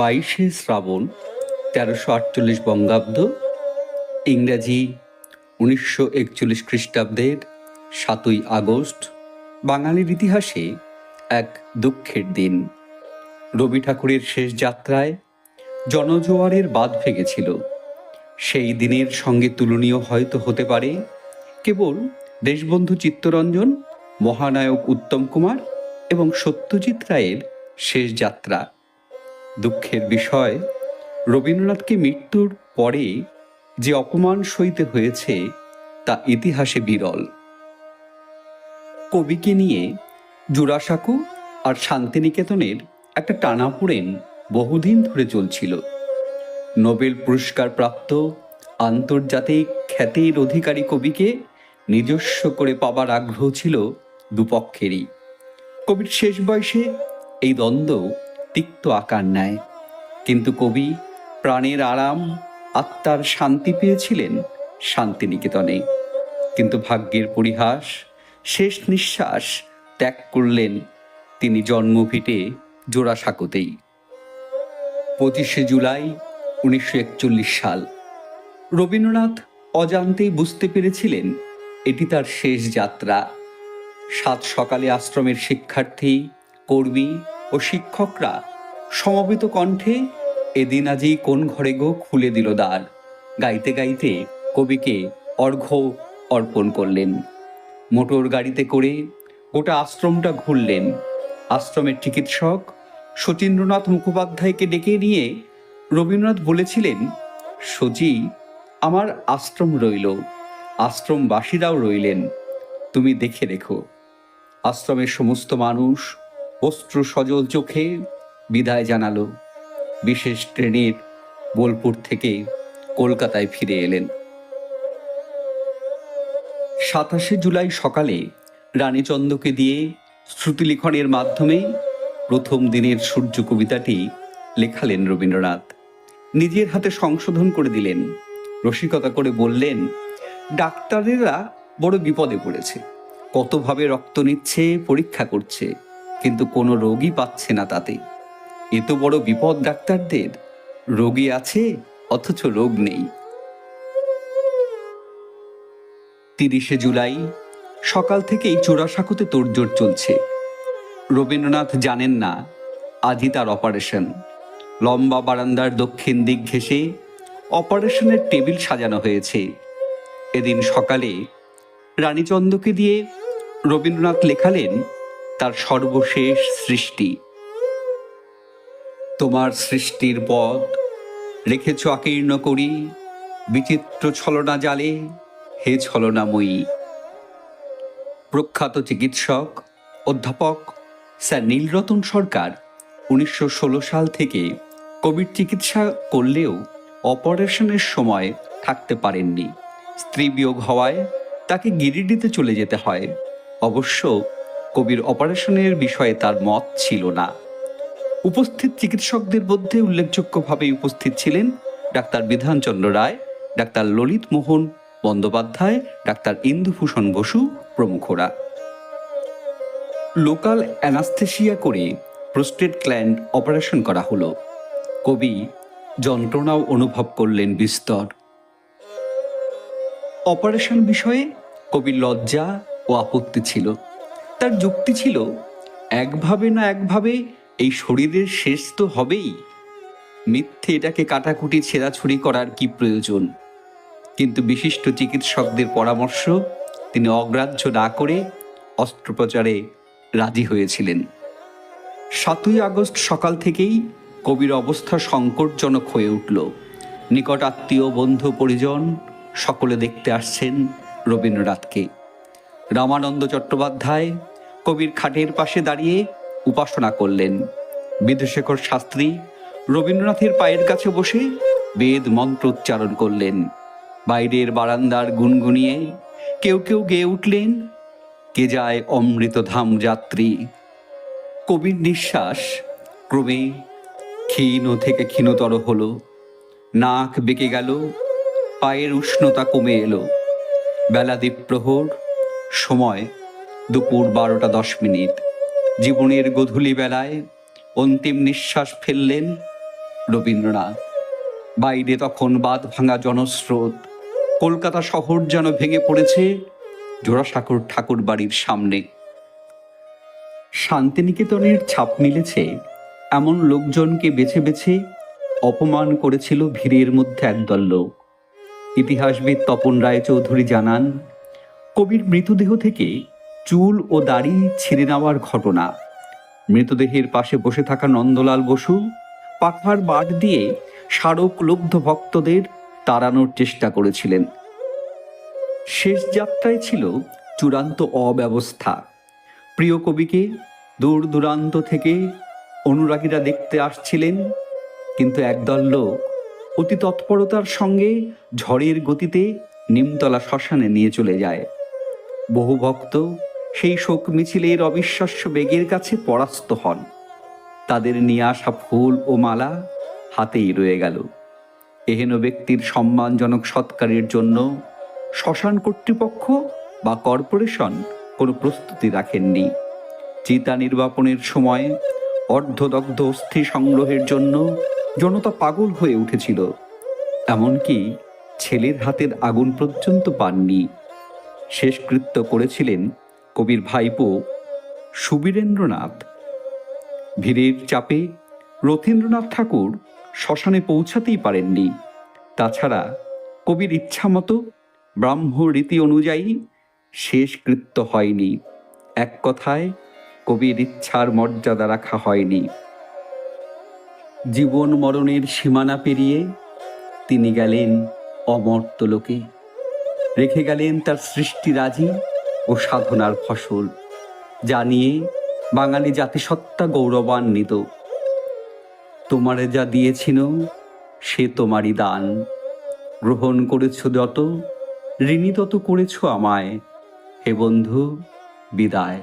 বাইশে শ্রাবণ, তেরোশো আটচল্লিশ বঙ্গাব্দ, ইংরাজি উনিশশো একচল্লিশ খ্রিস্টাব্দের সাতই আগস্ট, বাঙালির ইতিহাসে এক দুঃখের দিন। রবি ঠাকুরের শেষ যাত্রায় জনজোয়ারের বাদ ভেঙেছিল। সেই দিনের সঙ্গে তুলনীয় হয়তো হতে পারে কেবল দেশবন্ধু চিত্তরঞ্জন, মহানায়ক উত্তম কুমার এবং সত্যজিৎ রায়ের শেষ যাত্রা। দুঃখের বিষয়, রবীন্দ্রনাথকে মৃত্যুর পরে যে অপমান সইতে হয়েছে, তা ইতিহাসে বিরল। কবিকে নিয়ে জোড়াসাঁকো আর শান্তিনিকেতনের একটা টানাপোড়েন বহুদিন ধরে চলছিল। নোবেল পুরস্কার প্রাপ্ত আন্তর্জাতিক খ্যাতির অধিকারী কবিকে নিজস্ব করে পাবার আগ্রহ ছিল দুপক্ষেরই। কবির শেষ বয়সে এই দ্বন্দ্ব তিক্ত আকার নেয়। কিন্তু কবি প্রাণের আরাম, আত্মার শান্তি পেয়েছিলেন শান্তিনিকেতনে। কিন্তু ভাগ্যের পরিহাস, শেষ নিঃশ্বাস ত্যাগ করলেন তিনি জন্মভিটে জোড়াসাঁকোতেই। পঁচিশে জুলাই উনিশশো একচল্লিশ সাল। রবীন্দ্রনাথ অজান্তেই বুঝতে পেরেছিলেন এটি তার শেষ যাত্রা। সাত সকালে আশ্রমের শিক্ষার্থী, কর্মী ও শিক্ষকরা সমবেত কণ্ঠে, এদিন আজই কোন ঘরে গো খুলে দিল দ্বার? গাইতে গাইতে কবিকে অর্ঘ্য অর্পণ করলেন। মোটর গাড়িতে করে গোটা আশ্রমটা ঘুরলেন। আশ্রমের চিকিৎসক শচীন্দ্রনাথ মুখোপাধ্যায়কে ডেকে নিয়ে রবীন্দ্রনাথ বলেছিলেন, সজি, আমার আশ্রম রইল, আশ্রমবাসীরাও রইলেন, তুমি দেখে রেখো। আশ্রমের সমস্ত মানুষ অস্ত্র সজল চোখে বিদায় জানালো। বিশেষ ট্রেনের বোলপুর থেকে কলকাতায় ফিরে এলেন। সাতাশে জুলাই সকালে রানীচন্দকে দিয়ে শ্রুতিলিখনের মাধ্যমে প্রথম দিনের সূর্য কবিতাটি লেখালেন রবীন্দ্রনাথ। নিজের হাতে সংশোধন করে দিলেন, রসিকতা করে বললেন, ডাক্তারেরা বড় বিপদে পড়েছে। কতভাবে রক্ত নিচ্ছে, পরীক্ষা করছে। কিন্তু কোনো রোগী পাচ্ছে না তাতে। এত বড় বিপদ ডাক্তারদের। রোগী আছে, অথচ রোগ নেই। তিরিশে জুলাই, সকাল থেকেই চোরাসাঁকোতে তোড়জোড় চলছে। রবীন্দ্রনাথ জানেন না, আজই তার অপারেশন। লম্বা বারান্দার দক্ষিণ দিক ঘেঁষে অপারেশনের টেবিল সাজানো হয়েছে। এদিন সকালে রানীচন্দকে দিয়ে রবীন্দ্রনাথ লেখালেন তার সর্বশেষ সৃষ্টি। তোমার সৃষ্টির পথ রেখেছ আকীর্ণ করি বিচিত্র ছলনা জালে, হে ছলনাময়ী। প্রখ্যাত চিকিৎসক, অধ্যাপক স্যার নীলরতন সরকার উনিশশো ষোলো সাল থেকে কোভিড চিকিৎসা করলেও অপারেশনের সময় থাকতে পারেননি। স্ত্রী বিয়োগ হওয়ায় তাকে গিরিডিতে চলে যেতে হয়। অবশ্য কবির অপারেশনের বিষয়ে তার মত ছিল না। উপস্থিত চিকিৎসকদের মধ্যে উল্লেখযোগ্যভাবে উপস্থিত ছিলেন doctor Bidhanchandra Roy, doctor Lalit Mohan Bandyopadhyay, doctor Indubhushan Basu প্রমুখরা। Local anaesthesia করে প্রোস্টেট ক্ল্যান্ড অপারেশন করা হলো। কবি যন্ত্রণাও অনুভব করলেন বিস্তর। অপারেশন বিষয়ে কবির লজ্জা ও আপত্তি ছিল। তার যুক্তি ছিল, একভাবে না একভাবে এই শরীরের শেষ তো হবেই। মিথ্যে এটাকে কাটাকুটি, ছেঁড়াছুড়ি করার কি প্রয়োজন? কিন্তু বিশিষ্ট চিকিৎসকদের পরামর্শ, তিনি অগ্রাহ্য না করে অস্ত্রোপচারে রাজি হয়েছিলেন। সাতই আগস্ট সকাল থেকেই কবির অবস্থা সংকটজনক হয়ে উঠল। নিকট আত্মীয়, বন্ধু, পরিজন সকলে দেখতে আসছেন রবীন্দ্রনাথকে। রামানন্দ চট্টোপাধ্যায় কবির খাটের পাশে দাঁড়িয়ে উপাসনা করলেন। বিধুশেখর শাস্ত্রী রবীন্দ্রনাথের পায়ের কাছে বসে বেদ মন্ত্র উচ্চারণ করলেন। বাইরের বারান্দার গুনগুনিয়ে কেউ কেউ গেয়ে উঠলেন, কে যায় অমৃতধাম যাত্রী। কবির নিঃশ্বাস ক্রমে ক্ষীণ থেকে ক্ষীণতর হলো, নাক বেঁকে গেল, পায়ের উষ্ণতা কমে এলো। বেলা দ্বীপ প্রহর সময় দুপুর বারোটা দশ মিনিট। জীবনের গধূলি বেলায় অন্তিম নিঃশ্বাস ফেললেন রবীন্দ্রনাথ। বাইরে তখন বাদ ভাঙা জনস্রোত। কলকাতা শহর যেন ভেঙে পড়েছে জোড়াসাঁকোর ঠাকুর বাড়ির সামনে। শান্তিনিকেতনের ছাপ মিলেছে এমন লোকজনকে বেছে বেছে অপমান করেছিল ভিড়ের মধ্যে একদল লোক। ইতিহাসবিদ তপন রায়চৌধুরী জানান, কবির মৃতদেহ থেকে চুল ও দাড়ি ছিঁড়ে নেওয়ার ঘটনা। মৃতদেহের পাশে বসে থাকা নন্দলাল বসু পাখার বাট দিয়ে স্মারক লুব্ধ ভক্তদের তাড়ানোর চেষ্টা করেছিলেন। শেষ যাত্রায় ছিল চূড়ান্ত অব্যবস্থা। প্রিয় কবিকে দূর দূরান্ত থেকে অনুরাগীরা দেখতে আসছিলেন, কিন্তু একদল লোক অতি তৎপরতার সঙ্গে ঝড়ের গতিতে নিমতলা শ্মশানে নিয়ে চলে যায়। বহু ভক্ত সেই শোক মিছিলের অবিশ্বাস্য বেগের কাছে পরাস্ত হন। তাদের নিয়ে আসা ফুল ও মালা হাতেই রয়ে গেল। এহেন ব্যক্তির সম্মানজনক সৎকারের জন্য শ্মশান কর্তৃপক্ষ বা কর্পোরেশন কোনো প্রস্তুতি রাখেননি। চিতা নির্বাপনের সময় অর্ধদগ্ধ অস্থি সংগ্রহের জন্য জনতা পাগল হয়ে উঠেছিল। এমনকি ছেলের হাতের আগুন পর্যন্ত পাননি। শেষকৃত্য করেছিলেন কবির ভাইপো সুবীরেন্দ্রনাথ। ভিড়ের চাপে রথীন্দ্রনাথ ঠাকুর শ্মশানে পৌঁছাতেই পারেননি। তাছাড়া কবির ইচ্ছামতো ব্রাহ্ম রীতি অনুযায়ী শেষকৃত্য হয়নি। এক কথায়, কবির ইচ্ছার মর্যাদা রাখা হয়নি। জীবন মরণের সীমানা পেরিয়ে তিনি গেলেন অমর্ত লোকে। রেখে গেলেন তার সৃষ্টি সৃষ্টিরাজি ও সাধনার ফসল, যা নিয়ে বাঙালি জাতিসত্তা গৌরবান্বিত। তোমারে যা দিয়েছিল, সে তোমারই দান। গ্রহণ করেছ যত, ঋণী তত করেছ আমায়। হে বন্ধু, বিদায়।